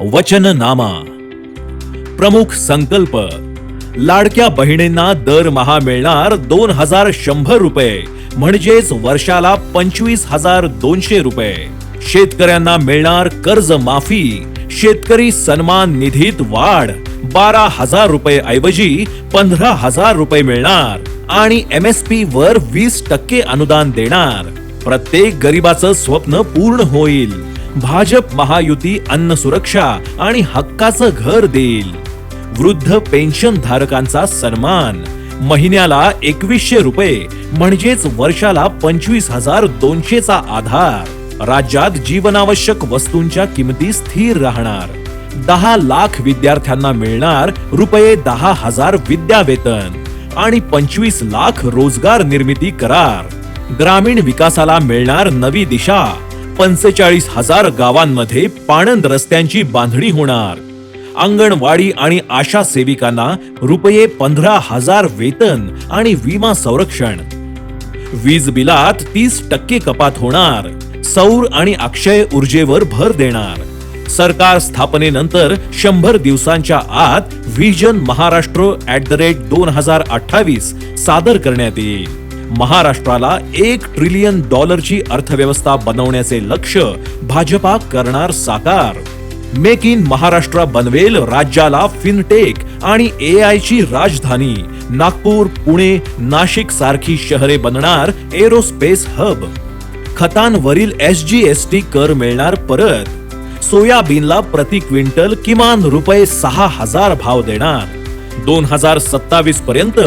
वचननामा. प्रमुख संकल्प लाडक्या बहिणींना दरमहा मिळणार दोन हजार शंभर रुपये म्हणजेच वर्षाला पंचवीस हजार दोनशे रुपये. शेतकऱ्यांना मिळणार कर्ज माफी शेतकरी सन्मान निधीत वाढ बारा हजार रुपये ऐवजी पंधरा हजार रुपये मिळणार आणि एम एस पी वर वीस टक्के अनुदान देणार. प्रत्येक गरिबाचं स्वप्न पूर्ण होईल. भाजप महायुती अन्न सुरक्षा आणि हक्काचं घर देईल. वृद्ध पेन्शन धारकांचा सन्मान. महिन्याला एकवीसशे रुपये म्हणजेच वर्षाला पंचवीस हजार दोनशेचा आधार. राज्यात जीवनावश्यक वस्तूंच्या किमती स्थिर राहणार. दहा लाख विद्यार्थ्यांना मिळणार रुपये दहा हजार विद्यावेतन आणि पंचवीस लाख रोजगार निर्मिती करार. ग्रामीण विकासाला मिळणार नवी दिशा. पंचेचाळीस हजार गावांमध्ये पाणंद रस्त्यांची बांधणी होणार. अंगणवाडी आणि आशा सेविकांना रुपये पंधरा हजार वेतन आणि विमा संरक्षण. वीज बिलात तीस टक्के कपात होणार. सौर आणि अक्षय ऊर्जेवर भर देणार. सरकार स्थापनेनंतर शंभर दिवसांच्या आत vision Maharashtra at the rate दोन हजार अठ्ठावीस सादर करण्यात येईल. महाराष्ट्राला एक ट्रिलियन डॉलरची अर्थव्यवस्था बनवण्याचे लक्ष भाजपा करणार साकार. मेक इन महाराष्ट्र बनवेल राज्याला फिनटेक आणि ए आयची राजधानी. नागपूर पुणे नाशिक सारखी शहरे बनणार एरोस्पेस हब खतांवरील एस जी एस टी कर मिळणार परत. सोयाबीनला प्रति क्विंटल किमान रुपये सहा हजार भाव देणार. दोन हजार सत्तावीस पर्यंत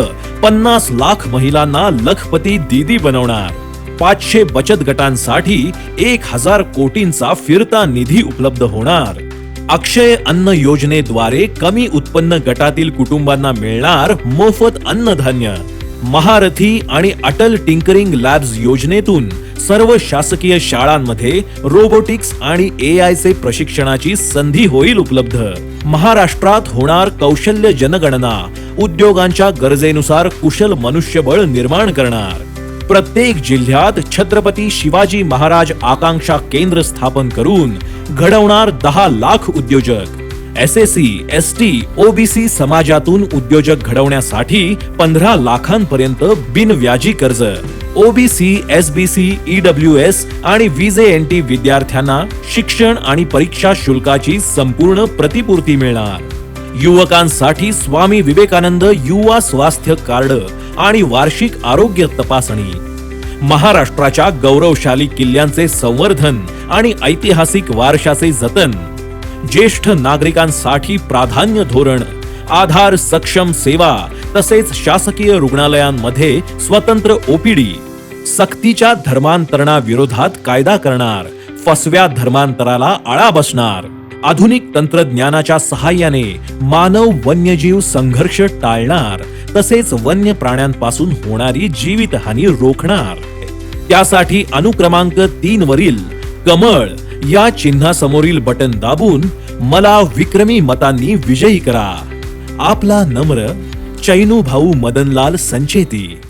पन्नास लाख महिलांना लखपती दीदी बनवणार. पाचशे बचत गटांसाठी एक हजार कोटींचा फिरता निधी उपलब्ध होणार. अक्षय अन्न योजनेद्वारे कमी उत्पन्न गटातील कुटुंबांना मिळणार मोफत अन्नधान्य. महारथी आणि अटल टिंकरिंग लॅब्स योजनेतून सर्व शासकीय शाळांमध्ये रोबोटिक्स आणि ए आय चे प्रशिक्षणाची संधी होईल उपलब्ध. महाराष्ट्रात होणार कौशल्य जनगणना उद्योगांच्या गरजेनुसार कुशल मनुष्यबळ निर्माण करणार. प्रत्येक जिल्ह्यात छत्रपती शिवाजी महाराज आकांक्षा केंद्र स्थापन करून घडवणार दहा लाख उद्योजक. S S C S T OBC समाजातून उद्योजक घडवण्यासाठी पंधरा लाखांपर्यंत बिनव्याजी कर्ज. OBC S B C EWS S आणि विजे एन टी विद्यार्थ्यांना शिक्षण आणि परीक्षा शुल्काची संपूर्ण प्रतिपूर्ती मिळणार. युवकांसाठी स्वामी विवेकानंद युवा स्वास्थ्य कार्ड आणि वार्षिक आरोग्य तपासणी. महाराष्ट्राच्या गौरवशाली किल्ल्यांचे संवर्धन आणि ऐतिहासिक वारशाचे जतन. ज्येष्ठ नागरिकांसाठी प्राधान्य धोरण आधार सक्षम सेवा तसेच शासकीय रुग्णालयांमध्ये स्वतंत्र ओपीडी. सक्तीच्या धर्मांतरणाविरोधात कायदा करणार फसव्या धर्मांतराला आळा बसणार. आधुनिक तंत्रज्ञानाच्या सहाय्याने मानव वन्यजीव संघर्ष टाळणार तसेच वन्य प्राण्यांपासून होणारी जीवितहानी रोखणार. त्यासाठी अनुक्रमांक तीन वरील कमळ या चिन्हासमोरील बटन दाबून मला विक्रमी मतांनी विजयी करा. आपला नम्र चैनू भाऊ मदनलाल संचेती.